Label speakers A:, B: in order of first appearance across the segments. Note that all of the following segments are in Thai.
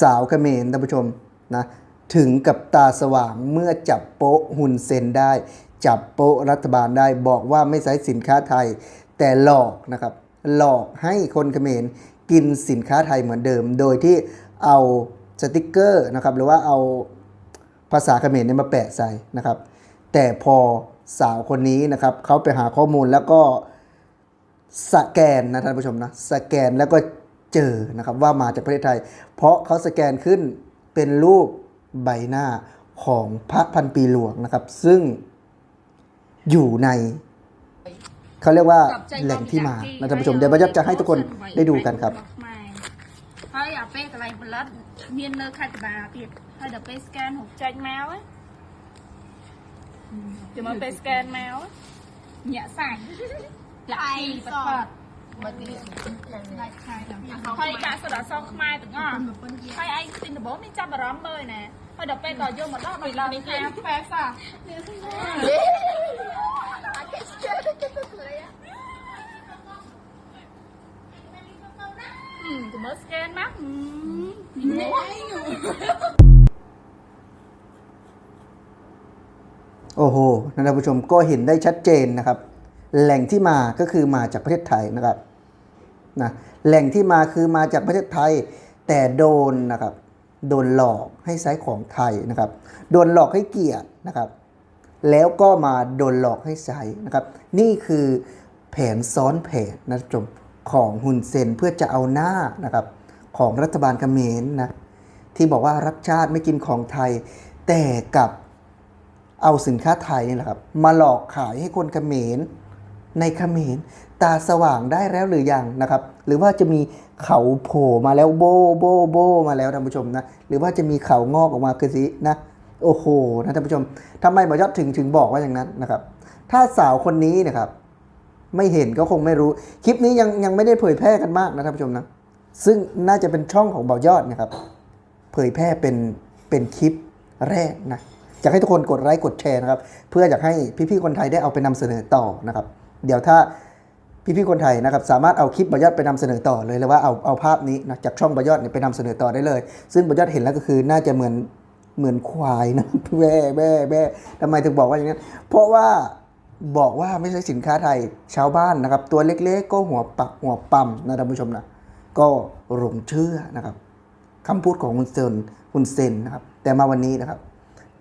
A: สาวเขมรท่านผู้ชมนะถึงกับตาสว่างเมื่อจับโป๊ะหุ่นเซนได้ จับโป๊ะรัฐบาลได้บอกว่าไม่ใช้สินค้าไทย แต่หลอกนะครับ หลอกให้คนเขมรกินสินค้าไทยเหมือนเดิม โดยที่เอาสติกเกอร์นะครับหรือว่าเอาภาษาเขมรเนี่ยมาแปะใส่นะครับ แต่พอสาวคนนี้นะครับเขาไปหาข้อมูลแล้วก็สแกนนะท่านผู้ชมนะสแกนแล้วก็ เจอนะครับว่ามาจากประเทศไทย เพราะเขาสแกนขึ้นเป็นรูปใบหน้าของพระพันปีหลวงนะครับ ซึ่งอยู่ในเขาเรียกว่าแหล่งที่มานะท่านผู้ชมเดี๋ยวบัญญัติจะให้ทุกคนได้ดูกันครับ
B: ហើយអាពេលកន្លែងផលិតមាននៅខេត្តកណ្ដាលទៀតហើយដល់ពេល scan រូបចេញមកណាចាំមកពេល scan មកញាក់សាច់លាក់ទីបត់បត់បើទីដាច់ខែ ហើយកាក់សុទ្ធអសងខ្មែរទាំងអស់ហើយឯងទីដំបូងមានចាប់អារម្មណ៍មើលណាហើយដល់ពេលក៏យកមកដល់ដល់នេះថាហ្វេសអាហឹមទៅមើល scan មកហឹមនេះឯង
A: โอ้โหนะท่านผู้ชมก็เห็นได้ชัดเจนนะครับ แหล่งที่มาก็คือมาจากประเทศไทยนะครับนะแหล่งที่มาคือมาจากประเทศไทย แต่โดนนะครับโดนหลอกให้ใช้ของไทยนะครับ โดนหลอกให้เกลียดนะครับ แล้วก็มาโดนหลอกให้ใช้นะครับ นี่คือแผนซ้อนแผนนะท่านผู้ชมของฮุนเซนเพื่อจะเอาหน้านะครับของรัฐบาลเมรนะที่บอกว่ารักชาติไม่กินของไทย แต่กับเอาสินค้าไทยนี่แหละครับมาหลอกขายให้คนเขมร ในเขมรตาสว่างได้แล้วหรือยังนะครับ หรือว่าจะมีเขาโผล่มาแล้วโบโบโบมาแล้วท่านผู้ชมนะหรือว่าจะมีเขางอกออกมาคือสินะโอ้โหนะท่านผู้ชมทำไมหมอยอดถึงถึงบอกว่าอย่างนั้นนะครับ ถ้าสาวคนนี้นะครับ ไม่เห็นก็คงไม่รู้ คลิปนี้ยังยังไม่ได้เผยแพร่กันมากนะท่านผู้ชมนะซึ่งน่าจะเป็นช่องของเบายอดนะครับ เผยแพร่เป็นเป็นคลิปแรกนะอยากให้ทุกคนกดไลค์กดแชร์นะครับ เพื่ออยากให้พี่ๆคนไทยได้เอาไปนำเสนอต่อนะครับ เดี๋ยวถ้าพี่ๆคนไทยนะครับสามารถเอาคลิปบอยอดไปนำเสนอต่อเลยเลยว่าเอาเอาภาพนี้นะจากช่องบอยอดเนี่ยไปนำเสนอต่อได้เลย ซึ่งบอยอดเห็นแล้วก็คือน่าจะเหมือนเหมือนควายนะแว่แว่แว่ทำไมถึงบอกว่าอย่างนั้น เพราะว่าบอกว่าไม่ใช่สินค้าไทยชาวบ้านนะครับ ตัวเล็กๆ ก็หัวปักหัวปั๊มนะท่านผู้ชมนะก็หลงเชื่อนะครับคำพูดของคุณเซนคุณเซนนะครับแต่มาวันนี้นะครับ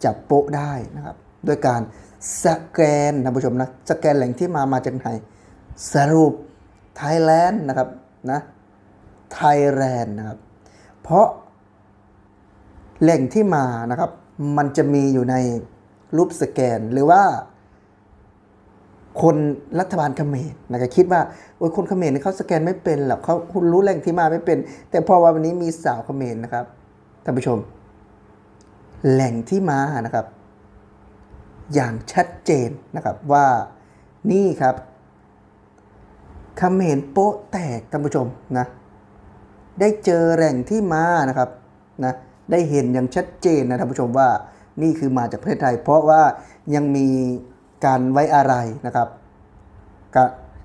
A: จับโป๊ะได้นะครับ ด้วยการ สแกนนะผู้ชมนะสแกนแหล่งที่มามาจากไหนสรุปไทยแลนด์นะครับนะไทยแลนด์นะครับ เพราะแหล่งที่มานะครับ มันจะมีอยู่ในรูปสแกนหรือว่า คนรัฐบาลเขมรนะก็คิดว่าโอ้ยคนเขมรเนี่ยเขาสแกนไม่เป็นหรอกเขาคุณรู้แหล่งที่มาไม่เป็น แต่พอวันนี้มีสาวเขมรนะครับท่านผู้ชม แหล่งที่มานะครับ อย่างชัดเจนนะครับว่านี่ครับเมรโป๊ะแตกท่านผู้ชมนะได้เจอแหล่งที่มานะครับนะได้เห็นอย่างชัดเจนนะท่านผู้ชมว่านี่คือมาจากประเทศไทย เพราะว่ายังมีการไว้อะไรนะครับก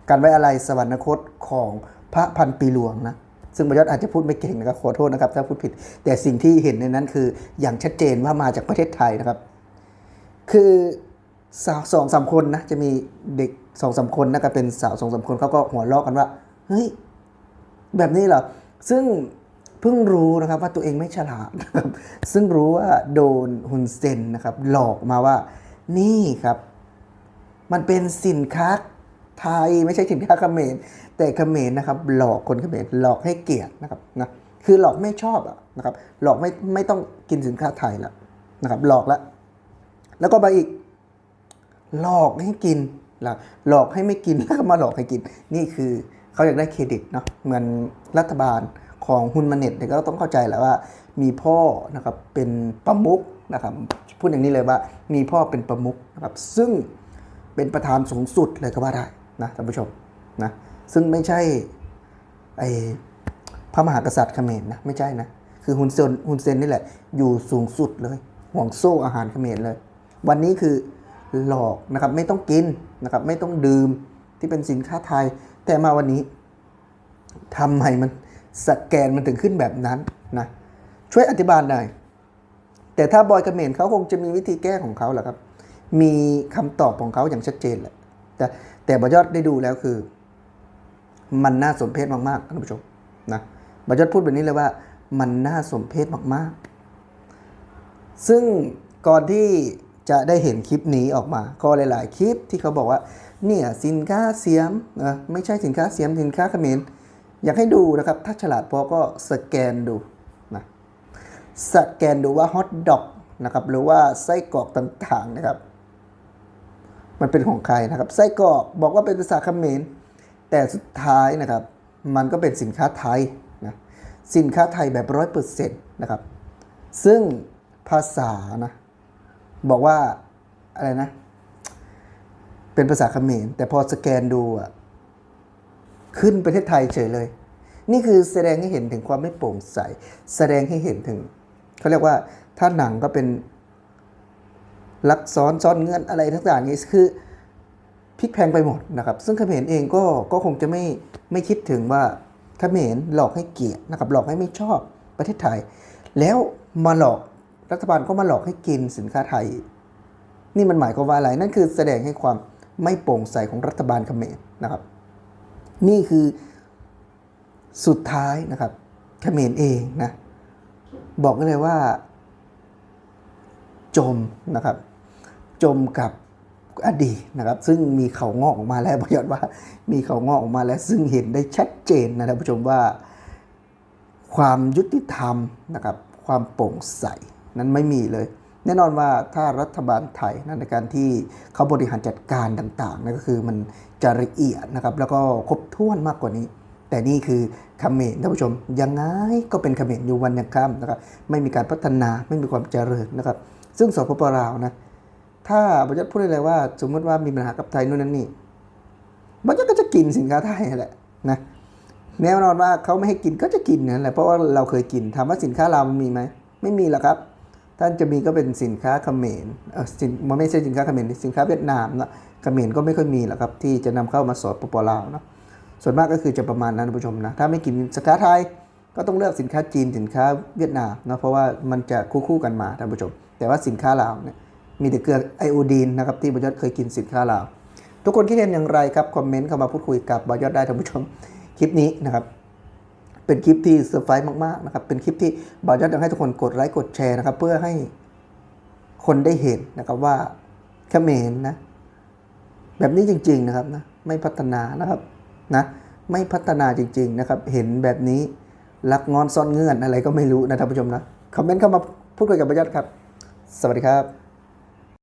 A: การไว้อะไรสวรรคตของพระพันปีหลวงนะซึ่งบรรยศอาจจะพูดไม่เก่งนะครับขอโทษนะครับถ้าพูดผิด แต่สิ่งที่เห็นในนั้นคืออย่างชัดเจนว่ามาจากประเทศไทยนะครับ คือสาวสองสามคนนะจะมีเด็กสองสามคนนะก็เป็นสาวสองสามคนเขาก็หัวเราะกันว่าเฮ้ยแบบนี้เหรอซึ่งเพิ่งรู้นะครับว่าตัวเองไม่ฉลาดนะครับซึ่งรู้ว่าโดนฮุนเซนนะครับ หลอกมาว่า นี่ครับ มันเป็นสินค้าไทยไม่ใช่สินค้าเขมรแต่เขมรนะครับ หลอกคนเขมรหลอกให้เกลียดนะครับนะคือหลอกไม่ชอบอะนะครับ หลอกไม่ไม่ต้องกินสินค้าไทยแล้วนะครับ หลอกแล้ว แล้วก็มาอีก หลอกให้กินหลอกหลอกให้ไม่กินแล้วก็มาหลอกให้กิน นี่คือเขาอยากได้เครดิตเนาะเหมือนรัฐบาลของฮุนมาเน็ตเนี่ยก็ต้องเข้าใจแหละว่า มีพ่อนะครับเป็นประมุขนะครับพูดอย่างนี้เลยว่ามีพ่อเป็นประมุขนะครับซึ่งเป็นประธานสูงสุดเลยก็ว่าได้นะท่านผู้ชมนะซึ่งไม่ใช่ไอพระมหากษัตริย์เขมรนะไม่ใช่นะคือฮุนเซนฮุนเซนนี่แหละอยู่สูงสุดเลยห่วงโซ่อาหารเขมรเลย วันนี้คือหลอกนะครับไม่ต้องกินนะครับไม่ต้องดื่มที่เป็นสินค้าไทย แต่มาวันนี้ทำไมมันสแกนมันถึงขึ้นแบบนั้นนะช่วยอธิบายหน่อยแต่ถ้าบอยกระเมรเขาคงจะมีวิธีแก้ของเขาแหละครับ มีคำตอบของเขาอย่างชัดเจนแหละแต่แต่บอยอดได้ดูแล้วคือ มันน่าสมเพชมากๆท่านผู้ชมนะบอยอดพูดแบบนี้เลยว่า มันน่าสมเพชมากๆ ซึ่งก่อนที่ จะได้เห็นคลิปนี้ออกมา ก็หลาย ๆ คลิปที่เขาบอกว่าเนี่ยสินค้าเสียมนะไม่ใช่สินค้าเสียมสินค้าเขมรอยากให้ดูนะครับ ถ้าฉลาดพอก็สแกนดูนะสแกนดูว่าฮอทดอกนะครับหรือว่าไส้กรอกต่าง ๆ นะครับ มันเป็นของใครนะครับไส้กรอกบอกว่าเป็นภาษาเขมรแต่สุดท้ายนะครับ มันก็เป็นสินค้าไทยนะสินค้าไทยแบบร้อยเปอร์เซ็นต์นะครับ ซึ่งภาษานะ บอกว่าอะไรนะ เป็นภาษาเขมรแต่พอสแกนดูอะขึ้นประเทศไทยเฉยเลย นี่คือแสดงให้เห็นถึงความไม่โปร่งใส แสดงให้เห็นถึงเขาเรียกว่าถ้าหนังก็เป็นลักซ้อนซ้อนเงื่อนอะไรทั้งอย่างนี้คือพลิกแพงไปหมดนะครับ ซึ่งเขมรเองก็ก็คงจะไม่ไม่คิดถึงว่าเขมรหลอกให้เกลียดนะครับหลอกให้ไม่ชอบประเทศไทย แล้วมาหลอก รัฐบาลก็มาหลอกให้กินสินค้าไทย นี่มันหมายความว่าอะไรนั่นคือแสดงให้ความไม่โปร่งใสของรัฐบาลเขมรนะครับ นี่คือสุดท้ายนะครับเขมรเองนะบอกได้เลยว่า จมนะครับ จมกับอดีตนะครับ ซึ่งมีเขางอกออกมาแล้วประยศว่า มีเขางอกออกมาแล้ว ซึ่งเห็นได้ชัดเจนนะท่านผู้ชมว่า ความยุติธรรมนะครับ ความโปร่งใส นั้นไม่มีเลย แน่นอนว่าถ้ารัฐบาลไทยนะในการที่เขาบริหารจัดการต่างๆนั่นก็คือมันจะละเอียดนะครับแล้วก็ครบถ้วนมากกว่านี้ แต่นี่คือเขมรท่านผู้ชมยังไงก็เป็นเขมรอยู่วันยังค่ำนะครับไม่มีการพัฒนาไม่มีความเจริญนะครับ ซึ่งสปปลาวนะถ้าบริษัทพูดได้เลยว่า สมมติว่ามีปัญหากับไทยนู่นนั่นนี่บริษัทก็จะกินสินค้าไทยแหละนะแน่นอนว่าเขาไม่ให้กินก็จะกินนั่นแหละเพราะว่าเราเคยกินถามว่าสินค้าเรามันมีไหมไม่มีหรอกครับ ท่านจะมีก็เป็นสินค้าเขมรเออสินมันไม่ใช่สินค้าเขมรสินค้าเวียดนามนะเขมรก็ไม่ค่อยมีหรอกครับที่จะนำเข้ามาสอดปปลาวนะส่วนมากก็คือจะประมาณนั้นท่านผู้ชมนะถ้าไม่กินสินค้าไทยก็ต้องเลือกสินค้าจีนสินค้าเวียดนามนะเพราะว่ามันจะคู่ๆกันมาท่านผู้ชม แต่ว่าสินค้าลาวเนี่ยมีแต่เกลือไอโอดีนนะครับที่บอยอดเคยกินสินค้าลาว ทุกคนคิดเห็นอย่างไรครับคอมเมนต์เข้ามาพูดคุยกับบอยอดได้ท่านผู้ชมคลิปนี้นะครับ เป็นคลิปที่เซอร์ไพรส์มากๆนะครับ เป็นคลิปที่บอยอดอยากให้ทุกคนกดไลค์กดแชร์นะครับ เพื่อให้คนได้เห็นนะครับว่าเขมรนะ แบบนี้จริง ๆนะครับนะไม่พัฒนานะครับนะไม่พัฒนาจริง ๆนะครับ เห็นแบบนี้รักงอนซ่อนเงื่อนอะไรก็ไม่รู้นะท่านผู้ชมนะคอมเมนต์เข้ามาพูดคุยกับบอยอดครับ สวัสดีครับ